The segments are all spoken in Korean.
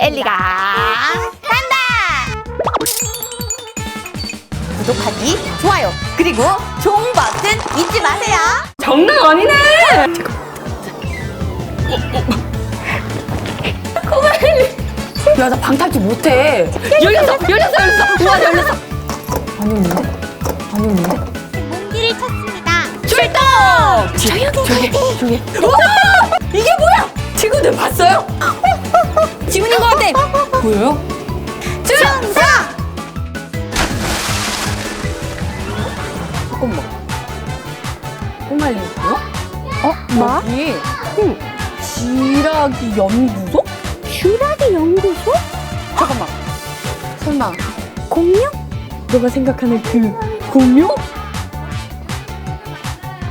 엘리가 간다! 구독하기, 좋아요, 그리고 종 버튼 잊지 마세요. 장난 아니네. 야, 나 방탈출 못해. 열렸어, 열렸어, 열렸어. 우와, 열렸어. 안 열리네? 문기를 찾습니다. 출동! 조용히 조용히, 조용히. 우와! 이게 뭐야? 친구들 봤어요? 같아. 보여요? 충성! 잠깐만. 꼬말리 뭐야? 어, 뭐? 여기 지라기 연구소? 슈라기 연구소? 잠깐만. 설마 공룡? 너가 생각하는 그 공룡?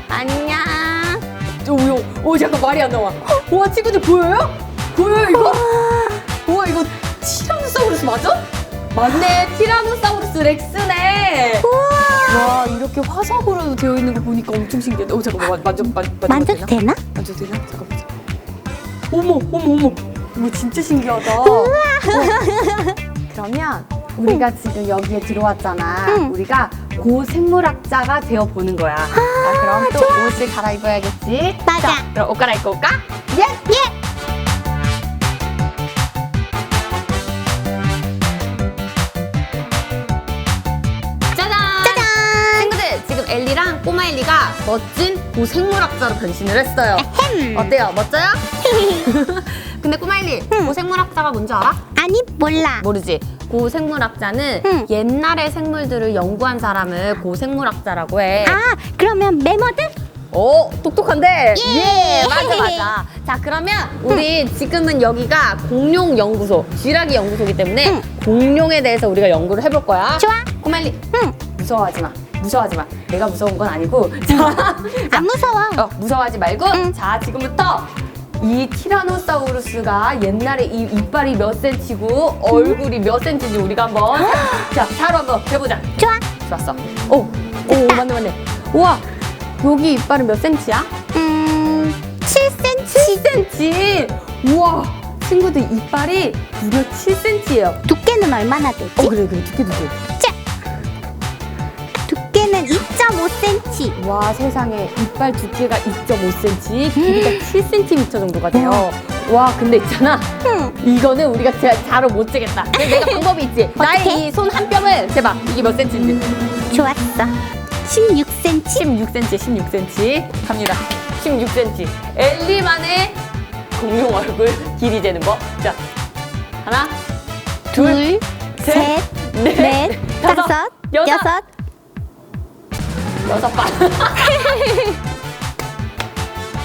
안녕. 오, 오, 오 잠깐 말이 안 나와. 와 친구들 보여요? 보여요 이거? 와 이거 티라노사우루스 맞아? 맞네 티라노사우루스 렉스네. 와 이렇게 화석으로 되어 있는 거 보니까 엄청 신기해. 오 잠깐만 만- 만져 만, 만져도 만져도 되나? 만져도 되나? 잠깐만. 어머 어머 어머. 이거 진짜 신기하다. 그러면 우리가 지금 여기에 들어왔잖아. 응. 우리가 고생물학자가 되어 보는 거야. 자, 그럼 또 옷을 갈아입어야겠지. 맞아. 자, 그럼 옷 갈아입고 올까? 예, 예. 엘리랑 꼬마 엘리가 멋진 고생물학자로 변신을 했어요. 햄. 어때요? 멋져요? 근데 꼬마 엘리, 고생물학자가 뭔지 알아? 아니, 몰라. 모르지. 고생물학자는 응. 옛날의 생물들을 연구한 사람을 고생물학자라고 해. 아, 그러면 메모드? 오, 똑똑한데? 예. 맞아, 맞아. 자, 그러면 우리 지금은 여기가 공룡 연구소, 쥐라기 연구소이기 때문에 응. 공룡에 대해서 우리가 연구를 해볼 거야. 좋아. 꼬말리, 응. 무서워하지 마. 무서워하지 마. 내가 무서운 건 아니고. 자, 안 무서워. 어, 무서워하지 말고. 응. 자, 지금부터 이 티라노사우루스가 옛날에 이 이빨이 몇 센치고 얼굴이 몇 센치인지 우리가 한번 자, 사로 한번 해보자. 좋아. 좋았어. 오, 오, 맞네, 맞네. 우와, 여기 이빨은 몇 센치야? 음, 7cm. 7cm. 우와, 친구들 이빨이 무려 7cm예요. 두께는 얼마나 되지? 어, 그래, 그래, 두께 두께. 자. 두께는 2.5cm. 와, 세상에 이빨 두께가 2.5cm, 길이가 7cm 정도가 돼요. 와, 근데 있잖아. 응. 이거는 우리가 진짜 자로 못 재겠다. 근데 내가 방법이 있지. 나의 이 손 한 뼘을 재봐. 이게 몇 센치인지. 좋았어. 16cm. 16cm, 16cm. 갑니다. 16cm. 엘리만의 공룡 얼굴 길이 재는 법. 자, 하나, 둘, 셋, 넷, 넷, 다섯, 여섯, 여섯. 번.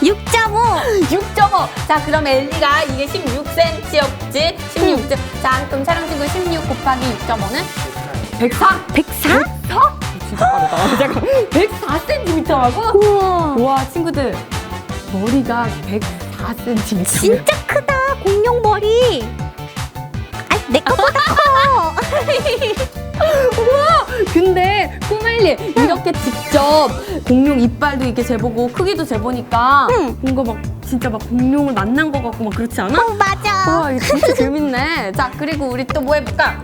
6.5. 6.5. 자, 그럼 엘리가 이게 16cm였지? 16cm. 자, 그럼 촬영 친구 16 곱하기 6.5는? 104. 104? 104? 진짜 빠르다. 잠깐. 104cm라고? 우와. 와, 친구들. 머리가 104cm. 진짜 크다. 공룡 머리. 아, 내 거보다 커. 우와! 근데 꼬멜리 이렇게 직접 공룡 이빨도 이렇게 재보고 크기도 재보니까 응. 뭔가 막 진짜 막 공룡을 만난 것 같고 막 그렇지 않아? 어, 맞아. 와 이거 진짜 재밌네. 자 그리고 우리 또 뭐 해볼까?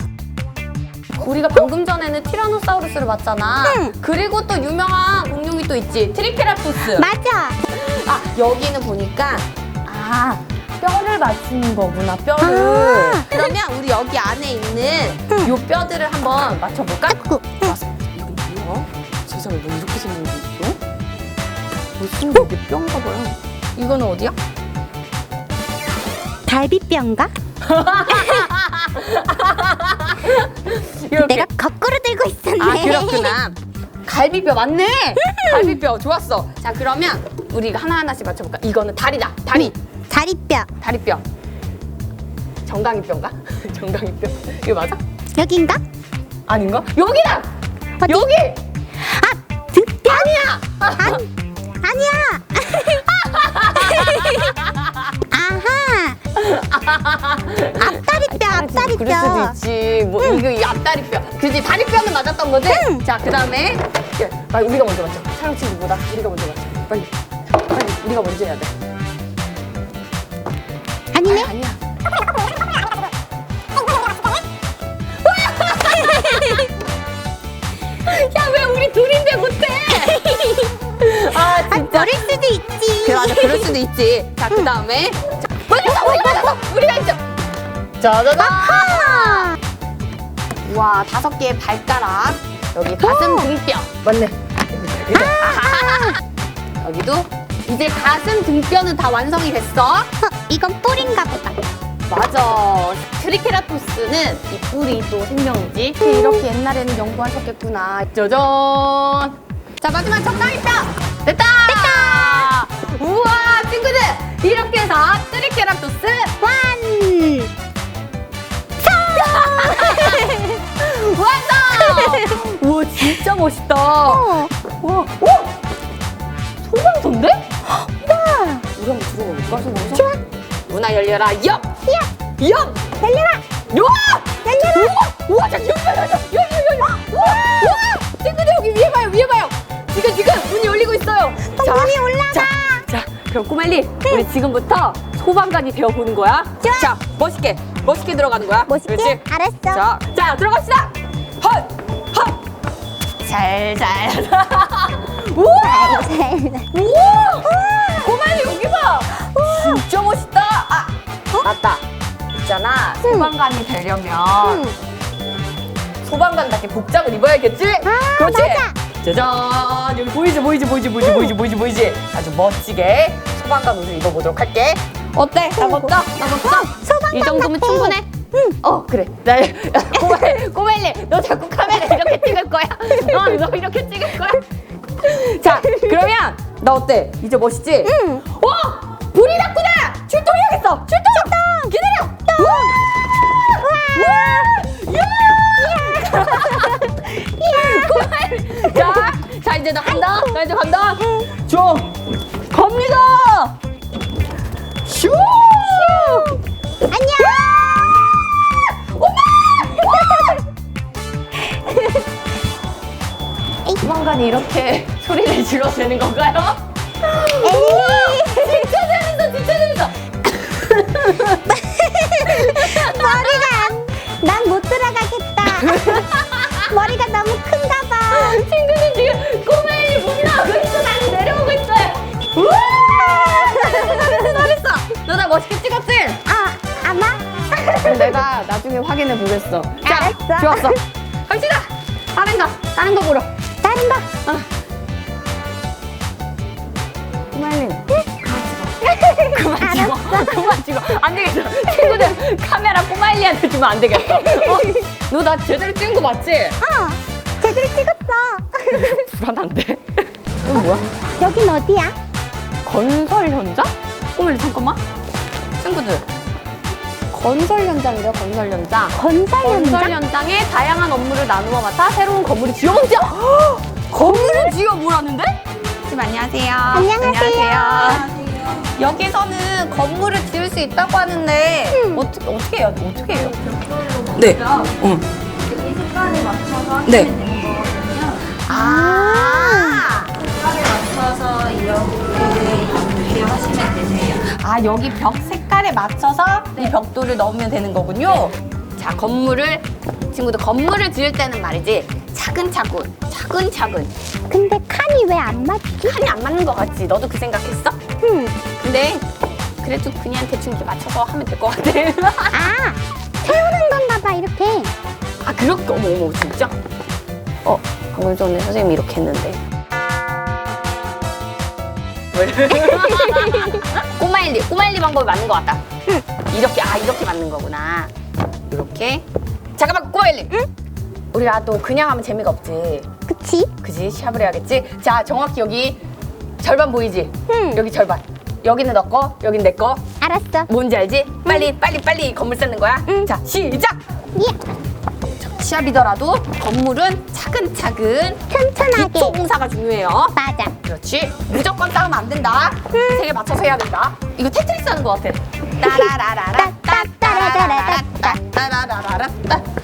우리가 방금 전에는 티라노사우루스를 봤잖아. 응. 그리고 또 유명한 공룡이 또 있지. 트리케라토스. 맞아. 아 여기는 보니까 아 뼈를 맞추는 거구나 뼈를. 아. 그러면 우리 여기 안에 있는 응. 요 뼈들을 한번 맞춰볼까? 맞아. 이건 뭐야? 세상에 뭐 이렇게 생긴 게 있어? 무슨 게 이게 뼈인가 봐요. 이거는 어디야? 갈비뼈인가? 이렇게. 내가 거꾸로 들고 있었네. 아 그렇구나. 갈비뼈 맞네. 갈비뼈 좋았어. 자 그러면 우리 이거 하나 하나씩 맞춰볼까? 이거는 다리다. 다리. 다리뼈. 다리뼈. 정강이뼈인가? 정강이뼈. 이거 맞아? 여긴가? 아닌가? 여기다. 어디? 여기. 아, 등뼈. 아니야. 아니, 아니야. 아하. 앞다리뼈, 그럴 수도 앞다리뼈. 있지. 뭐 이거 이 앞다리뼈. 그지 다리뼈는 맞았던 거지. 응. 자 그 다음에 야, 빨리 우리가 먼저 맞춰. 촬영 친구보다 우리가 먼저 맞춰. 빨리. 빨리 우리가 먼저 해야 돼. 아, 아니, 아니, 아, 진짜. 버릴 수도 있지. 그래, 맞아. 그럴 수도 있지. 자, 그 다음에. 맞았어, 맞았어. 우리가 있죠. 짜자잔. 와, 다섯 개의 발가락. 여기 가슴 등뼈. 맞네. 여기도 이제 가슴 등뼈는 다 완성이 됐어. 어, 이건 뿔인가 보다. 맞아. 트리케라토스는 이 뿔이 또 생명이지. 이렇게 옛날에는 연구하셨겠구나. 짜잔. 자, 마지막 정답입니다. 됐다! 됐다! 우와, 친구들! 이렇게 해서 트리케라토스 완. 완성! 우와, 진짜 멋있다. 어. 와, 오! 소방서인데? 볼까, 소방서? 좋아. 문화 열려라, 옆! 야. 옆! 열려라. 우와! 열려라. 우와! 우와! 자, 열려, 열려! 열려, 열려! 우와! 우와! 친구들 여기 위에 봐요, 위에 봐요! 지금, 지금 문이 열리고 있어요! 자, 문이 올라가. 자, 자, 그럼 꼬말리, 우리 지금부터 소방관이 되어 보는 거야. 좋아. 자, 멋있게, 멋있게 들어가는 거야. 멋있게? 그렇지? 알았어. 자, 자, 들어갑시다! 헛! 헛! 잘, 잘. 우와! 우와! 꼬말리 여기 봐! 진짜 멋있다! 아, 맞다. 있잖아, 소방관이 되려면 소방관답게 복장을 입어야겠지? 아, 그렇지? 맞아. 짜잔! 여기 보이지, 보이지, 보이지, 보이지, 보이지, 보이지, 보이지? 아주 멋지게 소방관 옷을 입어보도록 할게. 어때? 나 멋져? 나? 소방관 이 정도면 같아. 충분해? 응. 어, 그래. 나, 꼬멜, 꼬멜리, 너 자꾸 카메라 이렇게 찍을 거야? 어, 너 이렇게 찍을 거야? 자, 그러면 나 어때? 이제 멋있지? 응. 어! 불이 났구나! 출동해야겠어! 출동! 기다려! 우와! 우와! 야! 자, 자 이제 나 간다. 나 이제 간다. 저 갑니다. 슈! 안녕. 소방관이 이렇게 소리를 질러도 되는 건가요? 에이. 진짜 재밌어, 진짜 재밌어. 머리가 안. 난못 들어가겠다. 머리가 너무 큰가 봐. 친구들 지금 꼬맹이 못 나오고 있어. 나는 내려오고 있어요. 우와! 잘했어, 잘했어. 너나 멋있게 찍었지? 아, 아마? 그럼 내가 나중에 확인해 보겠어. 자, 알았어. 좋았어. 갑시다. 다른 거, 다른 거 보러. 다른 거. 꼬마님. 그만 찍어. 그만 찍어. 안 되겠어. 친구들 카메라 꼬마일리한테 주면 안 되겠어. 어? 너 나 제대로 찍은 거 맞지? 어, 제대로 찍었어. 불안한데? 이건 뭐야? 여긴 어디야? 건설 현장? 꼬마일리 잠깐만. 친구들. 건설 현장이래요, 건설 현장. 건설 건설 현장? 현장에 다양한 업무를 나누어 맡아 새로운 건물을 지어본다. 건물을 지어보라는데? 선생님 안녕하세요. 안녕하세요. 여기서는 건물을 지을 수 있다고 하는데 음. 어떻게 어떻게 해요? 어떻게 해요? 네. 응. 이 색깔에 맞춰서 네. 하시면 되는 거거든요. 아. 색깔에 맞춰서 이렇게 하시면 되세요. 아 여기 벽 색깔에 맞춰서 이 벽돌을 넣으면 되는 거군요. 자 건물을 친구들 건물을 지을 때는 말이지 차근차근 차근차근 근데 칸이 왜 안 맞지? 칸이 안 맞는 것 같지? 너도 그 생각했어? 응. 근데 그래도 그냥 대충 이렇게 맞춰서 하면 될 것 같아. 아, 세우는 건가 봐, 이렇게. 아 그렇게 어머 어머 진짜? 어 방금 전에 선생님이 이렇게 했는데. 꼬마일리 꼬마일리 방법이 맞는 것 같다. 이렇게 아 이렇게 맞는 거구나. 이렇게 잠깐만 꼬마일리. 우리가 또 그냥 하면 재미가 없지. 그치? 그지 샵을 해야겠지. 자 정확히 여기 절반 보이지? 응. 여기 절반. 여기는 너 거, 여긴 내 거. 알았어. 뭔지 알지? 빨리 빨리 빨리 건물 쌓는 거야. 응. 자 시작. 예. 시합이더라도 건물은 차근차근 튼튼하게. 기초 공사가 중요해요. 맞아. 그렇지. 무조건 싸우면 안 된다. 세개 맞춰서 해야 된다. 이거 테트리스 하는 것 같아. 따라라라라 따따라라라 따따라라라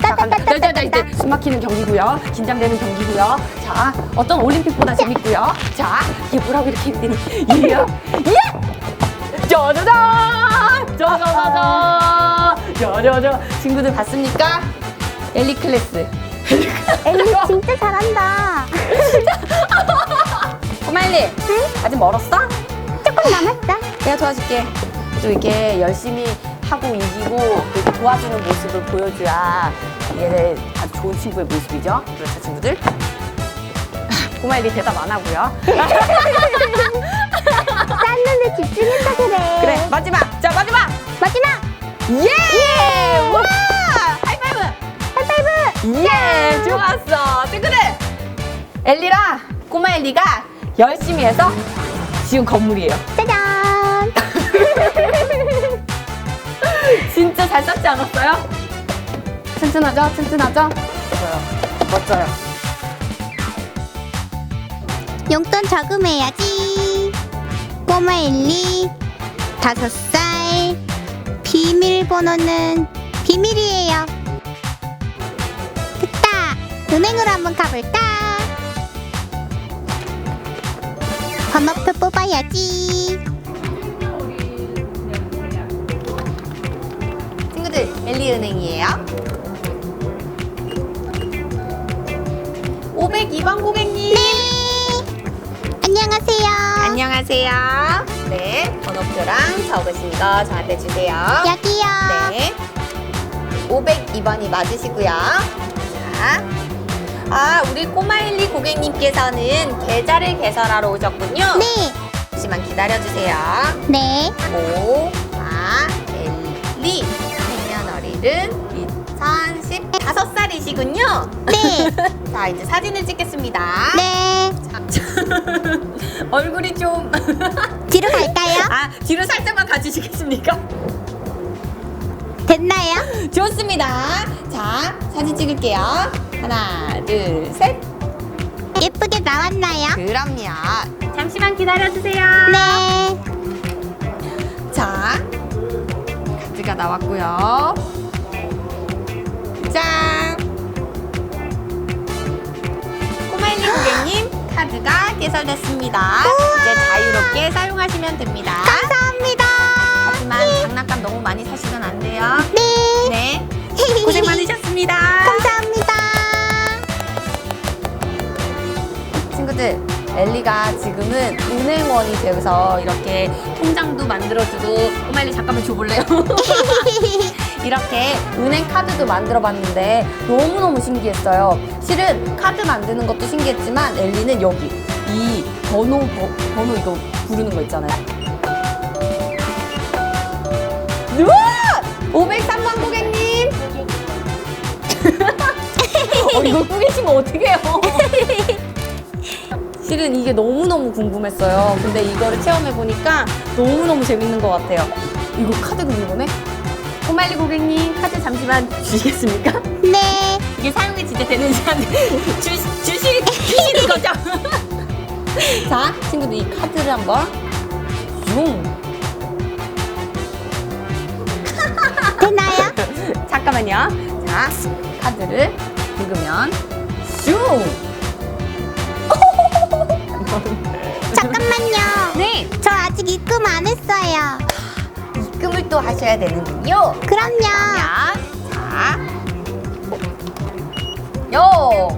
자, 갑니다. 자, 이제 숨 막히는 경기고요. 긴장되는 경기고요. 자, 어떤 올림픽보다 재밌고요. 자, 이게 뭐라고 이렇게 힘드니? 이야, 이야! 짜자잔! 짜자자잔! 짜자자! 친구들 봤습니까? 엘리 클래스. 엘리 진짜 잘한다. 꼬마일리 아직 멀었어? 조금 남았어. 내가 도와줄게. 또 이렇게 열심히 하고 이기고 도와주는 모습을 보여줘야 얘네 아주 좋은 친구의 모습이죠. 그렇죠, 친구들? 꼬마일리 대답 안 하고요. 쌌는데 집중해서 그래. 그래, 마지막. 자, 마지막. 마지막. 예! 와! 엘리랑 꼬마 엘리가 열심히 해서 지은 건물이에요. 짜잔. 진짜 잘 쌌지 않았어요? 튼튼하죠? 튼튼하죠? 멋져요. 멋져요. 용돈 저금해야지. 꼬마 엘리 다섯 살. 비밀번호는 비밀이에요. 됐다. 은행으로 한번 가볼까? 번호표 뽑아야지. 친구들, 엘리 은행이에요. 502번 고객님. 네. 안녕하세요. 안녕하세요. 네, 번호표랑 적으신 거 저한테 주세요. 여기요. 네. 502번이 맞으시고요. 자. 아, 우리 꼬마일리 고객님께서는 계좌를 개설하러 오셨군요. 네. 잠시만 기다려주세요. 네. 오, 아, 엘리. 생년월일은 2015살이시군요. 네. 자, 이제 사진을 찍겠습니다. 네. 얼굴이 좀. 뒤로 갈까요? 아, 뒤로 살짝만 가주시겠습니까? 됐나요? 좋습니다. 자, 사진 찍을게요. 하나, 둘, 셋. 예쁘게 나왔나요? 그럼요. 잠시만 기다려주세요. 네. 자, 카드가 나왔고요. 짠! 꼬마일리 고객님, 카드가 개설됐습니다. 이제 자유롭게 사용하시면 됩니다. 감사합니다. 하지만 장난감 너무 많이 사시면 안 돼요. 네. 네, 고생 많으셨습니다. 감사합니다. 친구들, 엘리가 지금은 은행원이 되어서 이렇게 통장도 만들어주고 꼬마일리 잠깐만 줘볼래요? 이렇게 은행 카드도 만들어 봤는데 너무너무 신기했어요. 실은 카드 만드는 것도 신기했지만 엘리는 여기 이 번호 버- 번호 이거 부르는 거 있잖아요. 우와! 503번 고객님. 어, 이거 꾸기시면 어떡해요? 실은 이게 너무너무 궁금했어요. 근데 이거를 체험해보니까 너무너무 재밌는 것 같아요. 이거 카드 긁는 거네? 꼬말리 고객님, 카드 잠시만 주시겠습니까? 네. 이게 사용이 진짜 되는지 안 돼. 주, 주시, 주시는 거죠? 자, 친구들 이 카드를 한번 슝. 되나요? 잠깐만요. 자, 카드를 긁으면 슝. 잠깐만요. 네, 저 아직 입금 안 했어요. 입금을 또 하셔야 되는군요. 그럼요. 그러면 자, 요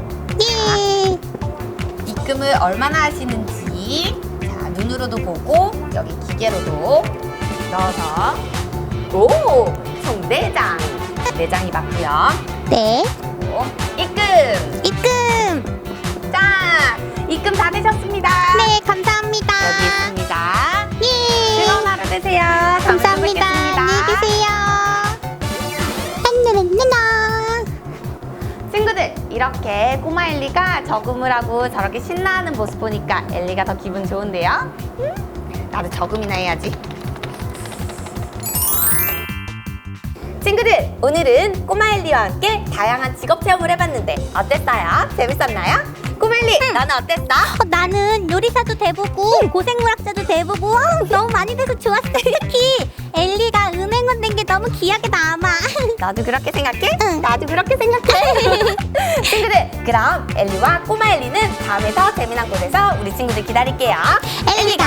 예. 입금을 얼마나 하시는지 자 눈으로도 보고 여기 기계로도 넣어서 오총 4장 4장이 맞고요 네. 오, 입금 입금. 자 입금 다 되셨습니다 네, 감사합니다. 여기 있습니다 예. 즐거운 하루 되세요 감사합니다. 안녕히 계세요. 안녕 친구들 이렇게 꼬마 엘리가 저금을 하고 저렇게 신나하는 모습 보니까 엘리가 더 기분 좋은데요? 음? 나도 저금이나 해야지 친구들 오늘은 꼬마 엘리와 함께 다양한 직업 체험을 해봤는데 어땠어요? 재밌었나요? 꼬마 엘리 너는 어땠어? 어, 나는 요리사도 돼보고 고생물학자도 돼보고 어, 너무 많이 돼서 좋았어. 특히 엘리가 은행원 된 게 너무 기억에 남아. 너도 그렇게 생각해? 응. 나도 그렇게 생각해 친구들 그럼 엘리와 꼬마 엘리는 다음에 더 재미난 곳에서 우리 친구들 기다릴게요 엘리가